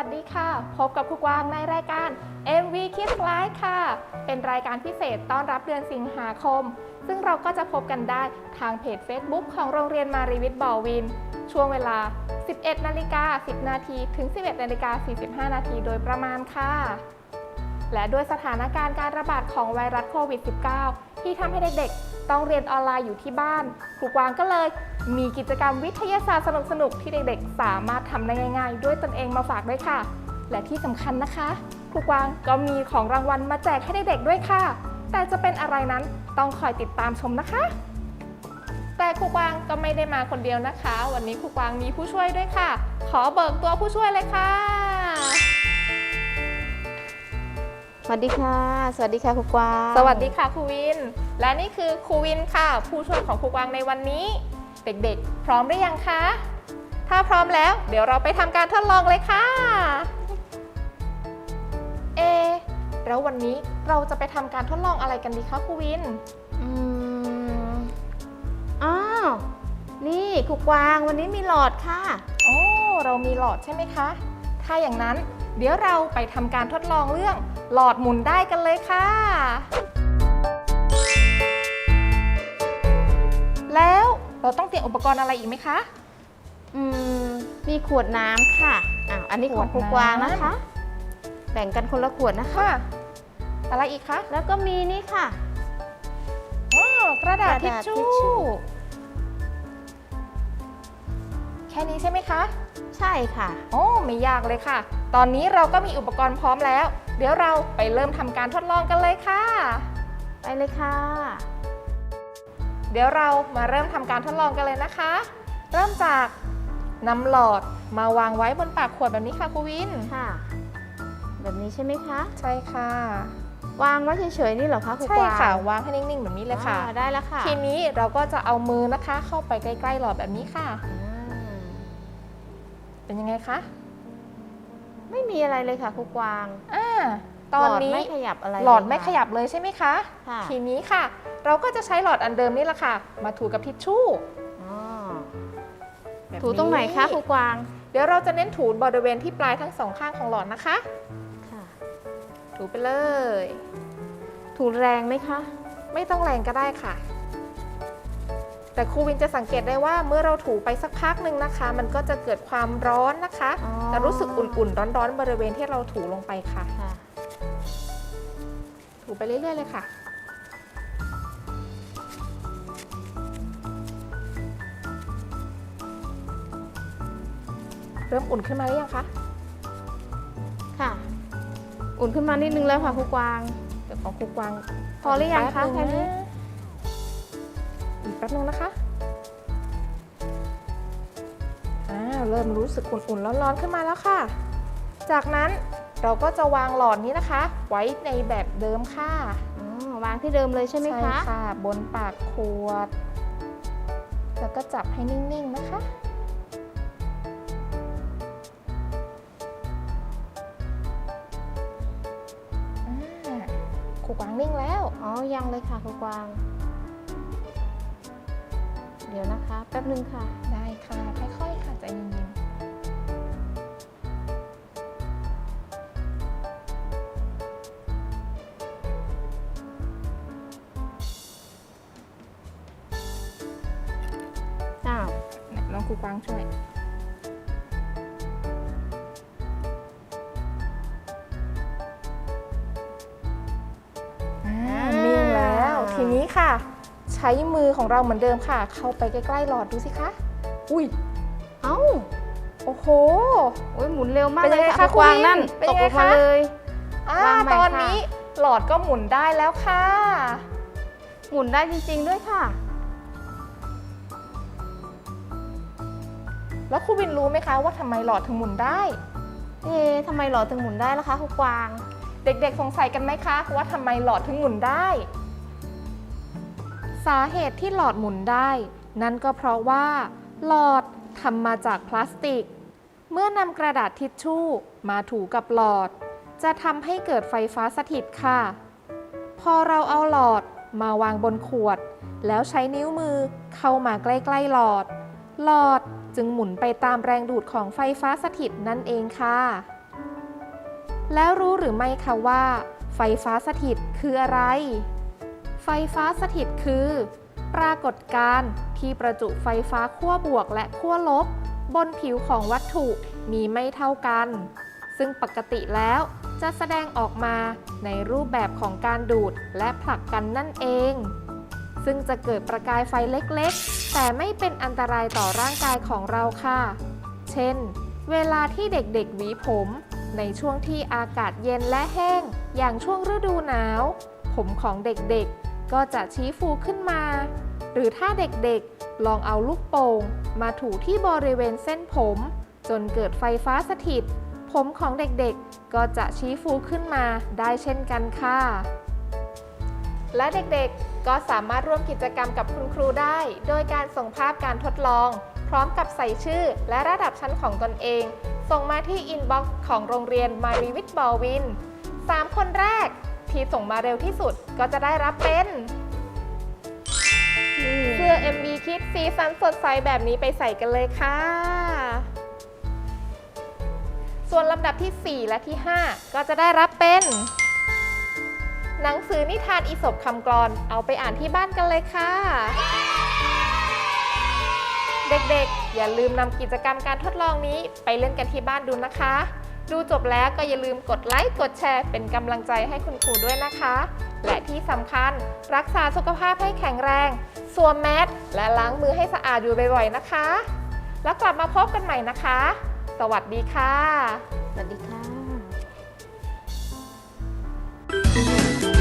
ัสดีค่ะ พบกับครูกวางในรายการ MV Kids Live ค่ะ เป็นรายการพิเศษต้อนรับเดือนสิงหาคม ซึ่งเราก็จะพบกันได้ทางเพจ Facebook ของโรงเรียนมารีวิทย์บอวิน ช่วงเวลา 11นาฬิกา10 นาทีถึง 11นาฬิกา45 นาทีโดยประมาณค่ะ และด้วยสถานการณ์การระบาดของไวรัสโควิด -19 ที่ทำให้เด็กๆ ต้องเรียนออนไลน์อยู่ที่บ้าน ครูกวางก็เลย มีกิจกรรมวิทยาศาสตร์สนุกๆ ที่เด็กๆ สามารถทำได้ง่าย ๆ ด้วยตนเองมาฝากด้วยค่ะ และที่สำคัญนะคะ ครูกวางก็มีของรางวัลมาแจกให้เด็กๆด้วยค่ะ แต่จะเป็นอะไรนั้นต้องคอยติดตามชมนะคะ แต่ครูกวางก็ไม่ได้มาคนเดียวนะคะ วันนี้ครูกวางมีผู้ช่วยด้วยค่ะ ขอเบิกตัวผู้ช่วยเลยค่ะ สวัสดีค่ะ สวัสดีค่ะครูกวาง สวัสดีค่ะครูวิน และนี่คือครูวินค่ะ ผู้ช่วยของครูกวางในวันนี้ เด็กๆ พร้อมหรือยังคะ ถ้าพร้อมแล้ว เดี๋ยวเราไปทำการทดลองเลยค่ะ เอะแล้ววันนี้เราจะไปทำการทดลองอะไรกันดีคะครูวิน อืมอ้าวนี่ครูกวางวันนี้มีหลอดค่ะ โอ้ เรามีหลอดใช่ไหมคะ ถ้าอย่างนั้น เดี๋ยวเราไปทำการทดลองเรื่อง หลอดหมุนได้กันเลยค่ะ แล้วเราต้องเตรียมอุปกรณ์อะไรอีกไหมคะ อืมมีขวดน้ำค่ะอ้าวอันนี้ของครูกวางนะคะ แบ่งกันคนละขวดนะคะค่ะอะไรอีกคะ แล้วก็มีนี่ค่ะอ๋อกระดาษกทิระชดาษชู่ทิชชู่ แค่นี้ใช่ไหมคะ ใช่ค่ะ โอ้ ไม่ยากเลยค่ะ ตอนนี้เราก็มีอุปกรณ์พร้อมแล้ว เดี๋ยวเราไปเริ่มทำการทดลองกันเลยค่ะ ไปเลยค่ะ เดี๋ยวเรามาเริ่มทำการทดลองกันเลยนะคะ เริ่มจากนำหลอดมาวางไว้บนปากขวดแบบนี้ค่ะครูวิน ค่ะ แบบนี้ใช่ไหมคะ ใช่ค่ะ วางไว้เฉยๆนี่เหรอคะครูใช่กวางค่ะวางให้นิ่งๆแบบนี้เลยค่ะ อ่าได้แล้วค่ะทีนี้เราก็จะเอามือนะคะ เข้าไปใกล้ๆหลอดแบบนี้ค่ะ อืมเป็นยังไงคะ ไม่มีอะไรเลยค่ะครูกวาง อ่า ตอนนี้หลดไม่ขยับอะไรหลอดไม่เยขค่ะยับเลยใช่ไหมคะ ค่ะทีนี้ค่ะ เราก็จะใช้หลอดอันเดิมนี่แหละค่ะ มาถูกับทิชชู่อ๋อแบบถูตรงไหนคะครูกวาง เดี๋ยวเราจะเน้นถูบริเวณที่ปลายทั้งสองข้างของหลอดนะคะ ค่ะ ถูไปเลย ถูแรงไหมคะ ไม่ต้องแรงก็ได้ค่ะ แต่ครูวินจะสังเกตได้ว่าเมื่อเราถูไปสักพักหนึ่งนะคะ มันก็จะเกิดความร้อนนะคะ อ๋อ จะรู้สึกอุ่นๆ ร้อนๆ บริเวณที่เราถูลงไปค่ะค่ะ ถูไปเรื่อยๆเลยค่ะ เริ่มอุ่นขึ้นมาหรือยังคะ ค่ะ อุ่นขึ้นมานิดนึงแล้วค่ะครูกวาง เดี๋ยวของครูกวางพอหรือยังคะแป๊บแค่นึนี้งอีกแป๊บนึงนะคะอ่าเริ่มรู้สึกอุ่นๆร้อนๆขึ้นมาแล้วค่ะ จากนั้น เราก็จะวางหลอดนี้นะคะ ไว้ในแบบเดิมค่ะอ๋อวางที่เดิมเลยใช่ไหมคะค่ะ บนปากขวด แล้วก็จับให้นิ่งๆนะคะอ่าครูกวางนิ่งแล้ว อ๋อ ยังเลยค่ะครูกวาง เดี๋ยวนะคะ แป๊บนึงค่ะ ได้ค่ะค่อย ครูกวางช่วย อ่านิ่งแล้ว ทีนี้ค่ะ ใช้มือของเราเหมือนเดิมค่ะ เข้าไปใกล้ๆหลอดดูสิคะ อุ้ย เอ้า โอ้โห โอ้ยหมุนเร็วมากเป็นเลยังยไงค่ะคะครูกวางคุณนั่นเป็นตยักงไงลงมาคะ เลย อ่าวางใหม่ตอนค่ะ นี้หลอดก็หมุนได้แล้วค่ะ หมุนได้จริง ๆ ด้วยค่ะ แล้วครูวินรู้ไหมคะว่าทำไมหลอดถึงหมุนได้ เอ๊ะทำไมหลอดถึงหมุนได้ล่ะคะครูกวาง เด็กๆ สงสัยกันไหมคะ ว่าทำไมหลอดถึงหมุนได้ สาเหตุที่หลอดหมุนได้ นั่นก็เพราะว่า หลอดทำมาจากพลาสติก เมื่อนำกระดาษทิชชู่มาถูกับหลอด จะทำให้เกิดไฟฟ้าสถิตค่ะ พอเราเอาหลอดมาวางบนขวด แล้วใช้นิ้วมือเข้ามาใกล้ๆหลอด หลอด จึงหมุนไปตามแรงดูดของไฟฟ้าสถิตนั่นเองค่ะ แล้วรู้หรือไม่คะว่า ไฟฟ้าสถิตคืออะไร ไฟฟ้าสถิตคือ ปรากฏการณ์ที่ประจุไฟฟ้าขั้วบวกและขั้วลบ บนผิวของวัตถุมีไม่เท่ากัน ซึ่งปกติแล้วจะแสดงออกมาในรูปแบบของการดูดและผลักกันนั่นเอง ซึ่งจะเกิดประกายไฟเล็กๆ แต่ไม่เป็นอันตรายต่อร่างกายของเราค่ะ เช่น เวลาที่เด็กๆหวีผม ในช่วงที่อากาศเย็นและแห้ง อย่างช่วงฤดูหนาว ผมของเด็กๆ ก็จะชี้ฟูขึ้นมา หรือถ้าเด็กๆ ลองเอาลูกโป่งมาถูที่บริเวณเส้นผม จนเกิดไฟฟ้าสถิต ผมของเด็กๆ ก็จะชี้ฟูขึ้นมาได้เช่นกันค่ะ และเด็กๆ ก็สามารถร่วมกิจกรรมกับคุณครูได้ โดยการส่งภาพการทดลอง พร้อมกับใส่ชื่อและระดับชั้นของตนเอง ส่งมาที่อินบ็อกซ์ของโรงเรียนมารีวิทบอลวิน 3 คนแรกที่ส่งมาเร็วที่สุดก็จะได้รับเป็นเสื้อ MV คิดสีสันสดใสแบบนี้ไปใส่กันเลยค่ะ ส่วนลำดับที่ 4 และที่ 5 ก็จะได้รับเป็น หนังสือนิทานอีสบคำกรอนเอาไปอ่านที่บ้านกันเลยค่ะ เด็กๆ อย่าลืมนำกิจกรรมการทดลองนี้ไปเล่นกันที่บ้านดูนะคะ ดูจบแล้วก็อย่าลืมกดไลค์กดแชร์เป็นกำลังใจให้คุณครูด้วยนะคะ และที่สำคัญรักษาสุขภาพให้แข็งแรงสวมแมสและล้างมือให้สะอาดอยู่บ่อยๆนะคะ แล้วกลับมาพบกันใหม่นะคะ สวัสดีค่ะ สวัสดีค่ะ Música